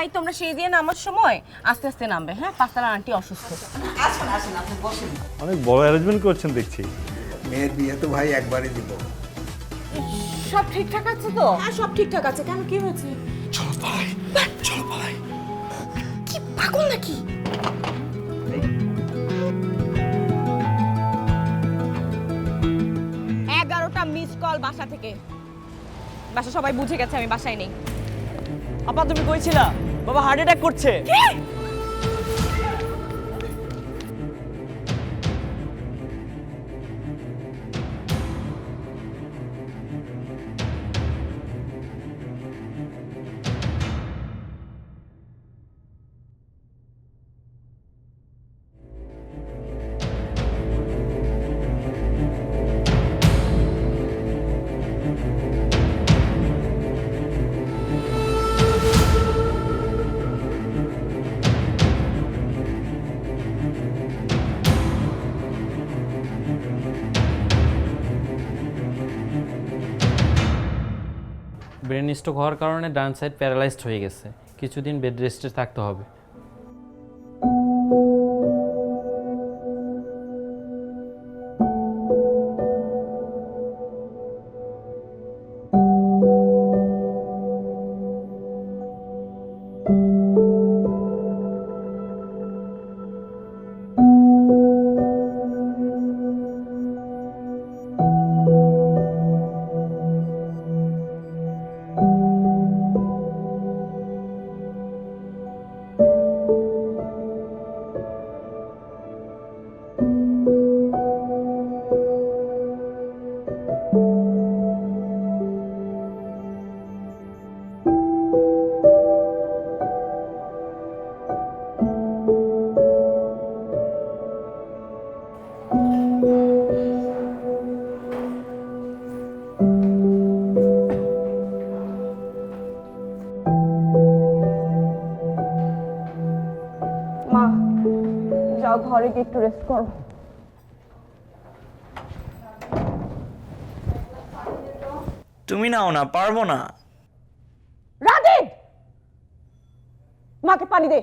এই তোমরা সেই দিয়ে নামার সময় আস্তে আস্তে নামবে হ্যাঁ? পাঁচতলা আন্টি অসুস্থ। আসেন আসেন আপনি বসেন। অনেক বড় অ্যারেঞ্জমেন্ট করছেন দেখছি। মেয়ের বিয়ে তো ভাই একবারই দিব। সব ঠিকঠাক আছে তো? হ্যাঁ সব ঠিকঠাক আছে। কেন কি হয়েছে? চলো পালাই চলো পালাই। কি পাগল নাকি? এগারোটা মিস কল বাসা থেকে। বাসা সবাই বুঝে গেছে আমি বাসায় নেই। আপা তুমি কইছিলা বাবা হার্ট অ্যাটাক করছে। ব্রেন স্ট্রোক হওয়ার কারণে ডান সাইড প্যারালাইজড হয়ে গেছে। কিছুদিন বেড রেস্টে থাকতে হবে। যাও ঘরে গিয়ে একটু রেস্ট করো। তুমি নাও না পারব না। রাধে মাকে পানি দে।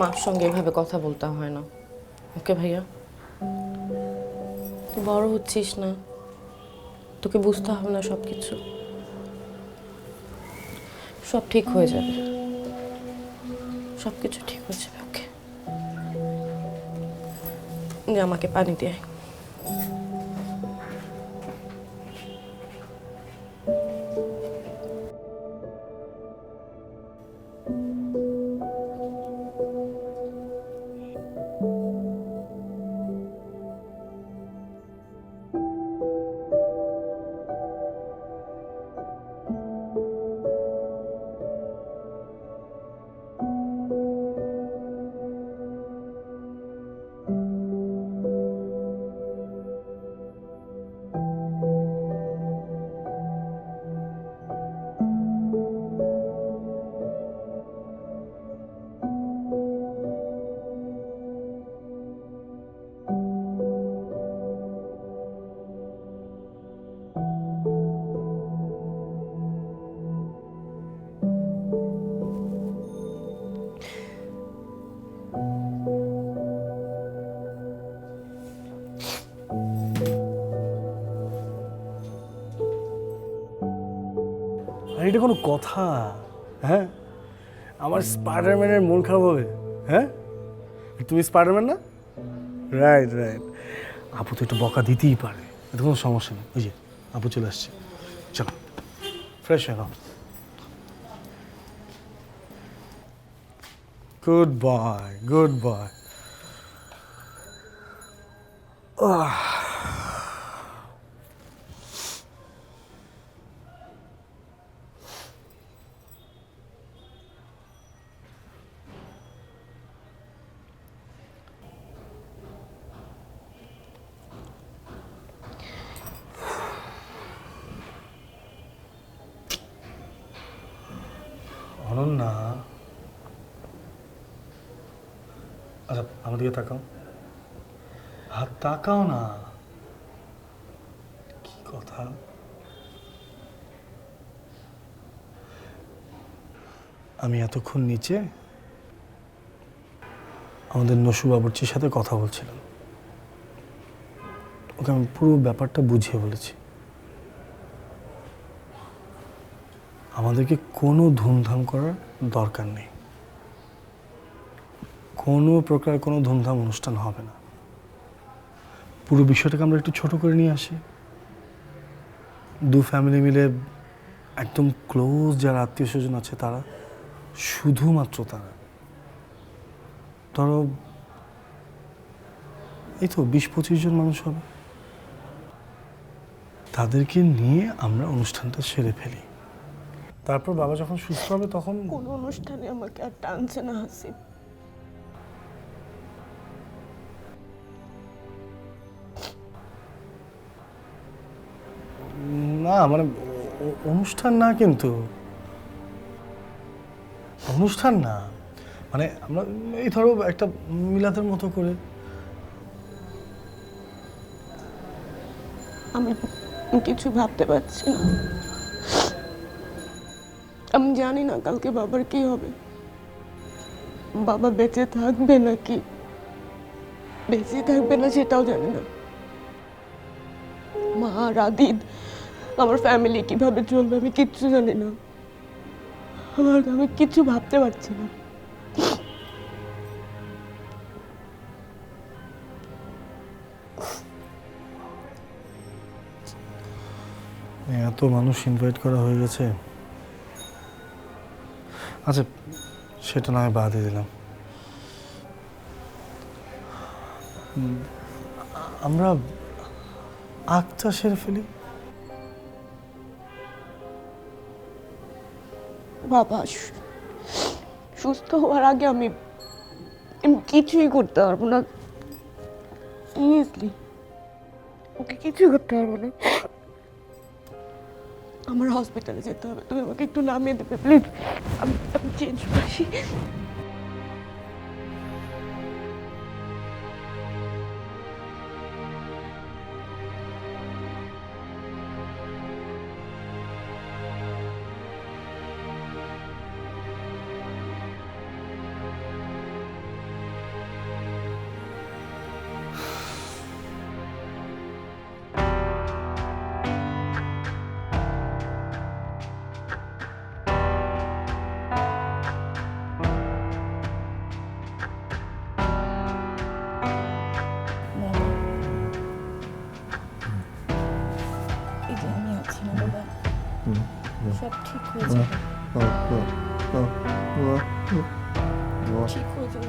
মার সঙ্গে এভাবে কথা বলতে হয় না। ওকে ভাইয়া? তুই বড় হচ্ছিস না। তোকে বুঝতে হবে না সব কিছু সব ঠিক হয়ে যাবে। সব কিছু ঠিক হয়ে যাবে, ওকে। আমাকে পানি দিয়ে আর, এটা কোনো কথা। হ্যাঁ? আমার স্পাইডারম্যানের মন খারাপ হবে। হ্যাঁ? তুমি স্পাইডারম্যান না? রাইট রাইট আপু তো একটু বকা দিতেই পারে। এটা কোনো সমস্যা নেই। ওই যে, আপু চলে আসছে। চলো ফ্রেশ হয়ে গুড বয় গুড বয় দিকে তাকাও। হাত তাকাও না। কি কথা? আমি এতক্ষণ নিচে আমাদের নসু বাবুর্চির সাথে কথা বলছিলাম। ওকে আমি পুরো ব্যাপারটা বুঝিয়ে বলেছি। আমাদেরকে কোনো ধুমধাম করার দরকার নেই। কোনো প্রকার কোনো ধুমধাম অনুষ্ঠান হবে না। পুরো বিষয়টাকে আমরা একটু ছোট করে নিয়ে আসি। দু ফ্যামিলি মিলে একদম ক্লোজ যারা আত্মীয় স্বজন আছে তারা, শুধুমাত্র তারা। ধরো, এই তো বিশ পঁচিশ জন মানুষ হবে। তাদেরকে নিয়ে আমরা অনুষ্ঠানটা সেরে ফেলি। তারপর বাবা যখন সুস্থ হবে তখন কোনো অনুষ্ঠানে আমাকে আর টানছে না হাসিব না মানে অনুষ্ঠান না কিন্তু। অনুষ্ঠান না। মানে আমরা এই ধরো একটা মিলাদের মতো করে। আমি কিছু ভাবতে পারছি না। আমি জানি না কালকে বাবার কি হবে। বাবা বেঁচে থাকবে নাকি? বেঁচে থাকবে না সেটাও জানি না। মা রাদিদ আমার ফ্যামিলি কীভাবে চলবে, আমি কিচ্ছু জানি না। আমার আমি কিচ্ছু ভাবতে পারছি না। এত মানুষ ইনভাইট করা হয়ে গেছে। আচ্ছা সেটা না বাদে দিলাম। আমরা আখটা সেরে ফেলি? বাবা সুস্থ হওয়ার আগে আমি কিছুই করতে পারব না। সিরিয়াসলি ওকে কিছুই করতে পারব না। আমার হসপিটালে যেতে হবে। তুমি আমাকে একটু নামিয়ে দেবে প্লিজ আমি চেঞ্জ করছি।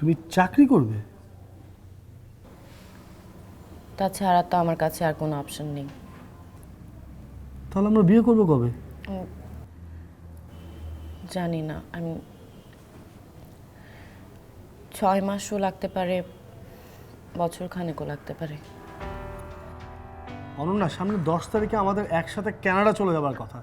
তুমি চাকরি করবে? তাছাড়া তো আমার কাছে আর কোনো অপশন নেই। তাহলে আমরা বিয়ে করব কবে? জানি না। আমি ছয় মাসও লাগতে পারে বছর খানেকও লাগতে পারে। অনন্যা সামনে দশ তারিখে আমাদের একসাথে কানাডা চলে যাবার কথা।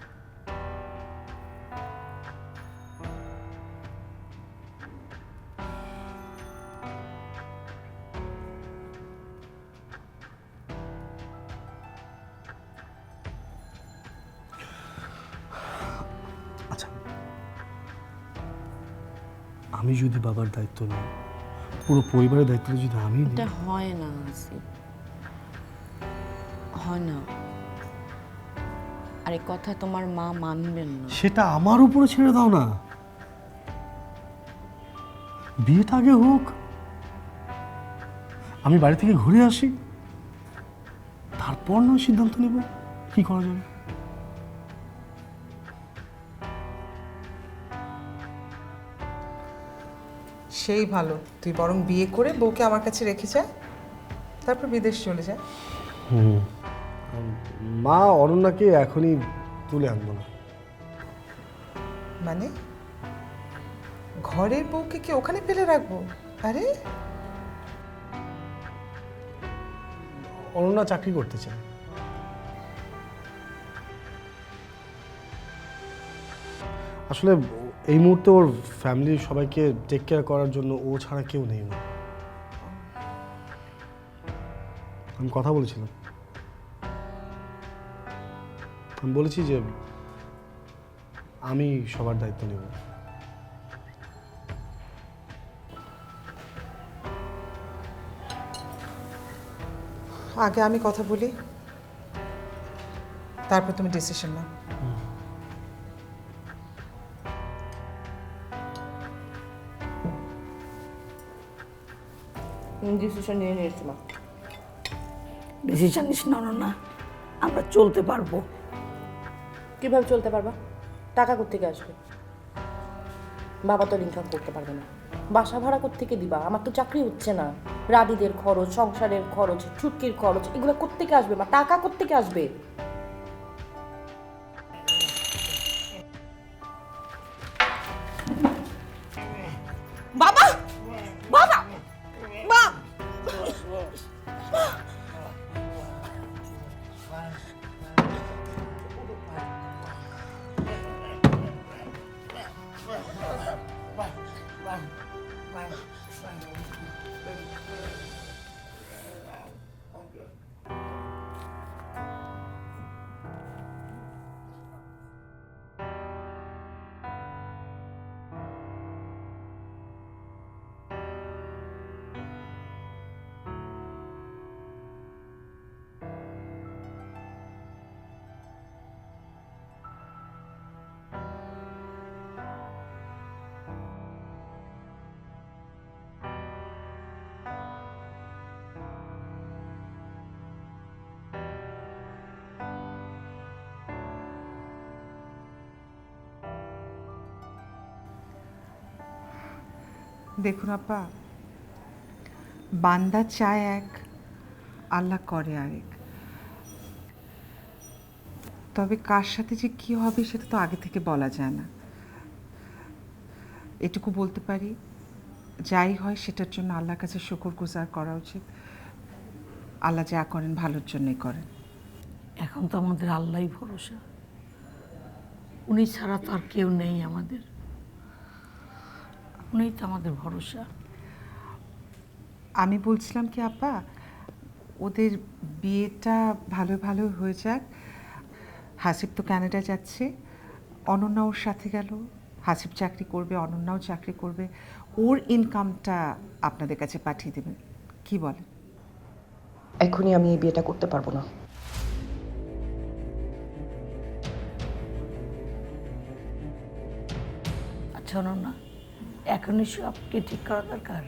বাবার দায়িত্ব নিই। পুরো পরিবারের দায়িত্বটা যদি আমি এটা হয় না হয় না। আর কথা তোমার মা মানবেন না। সেটা আমার উপরে ছেড়ে দাও না। বিয়েটা আগে হোক। আমি বাড়ি থেকে ঘুরে আসি। তারপর নয় সিদ্ধান্ত নেব। কি করা যাবে? সেই ভালো। তুই বরং বিয়ে করে বউকে আমার কাছে রেখে যা তারপর বিদেশ চলে যা। মা অরণ্যাকে এখনই তুলে আনব না। মানে? ঘরের বউকে কি ওখানে ফেলে রাখব? আরে! অরণ্যা চাকরি করতে চায়। আসলে এই মুহূর্তে ওর ফ্যামিলির সবাইকে টেক কেয়ার করার জন্য ও ছাড়া কেউ নেই না। আমি কথা বলেছিলাম। আমি বলেছি যে আমি সবার দায়িত্ব নেব। আগে আমি কথা বলি, তারপর তুমি ডিসিশন নাও। ডিসিশন নিয়ে নিয়েছি মা। ডিসিশন নিস না না আমরা চলতে পারব। কীভাবে চলতে পারবা? টাকা কোত্থেকে আসবে? বাবা তো ইনকাম করতে পারবে না। বাসা ভাড়া কোত্থেকে দিবা? আমার তো চাকরি হচ্ছে না। রাদিদের খরচ সংসারের খরচ ছুটকির খরচ এগুলো কোত্থেকে আসবে মা? টাকা কোত্থেকে আসবে? দেখুন আপা, বান্দা চায় এক, আল্লাহ করে আরেক। তবে কার সাথে যে কি হবে সেটা তো আগে থেকে বলা যায় না। এটুকু বলতে পারি, যাই হয় সেটার জন্য আল্লাহর কাছে শুকর গুজার করা উচিত। আল্লাহ যা করেন ভালোর জন্যই করেন। এখন তো আমাদের আল্লাহই ভরসা। উনি ছাড়া তো আর কেউ নেই আমাদের। উনিই তো আমাদের ভরসা। আমি বলছিলাম কি আপা ওদের বিয়েটা ভালো ভালো হয়ে যাক। হাসিব তো ক্যানাডা যাচ্ছে। অনন্যা ওর সাথে গেল। হাসিব চাকরি করবে অনন্যাও চাকরি করবে। ওর ইনকামটা আপনাদের কাছে পাঠিয়ে দেবেন। কি বলেন? এখনই আমি এই বিয়েটা করতে পারব না। আচ্ছা না। এখনই সবকে ঠিক করা দরকার।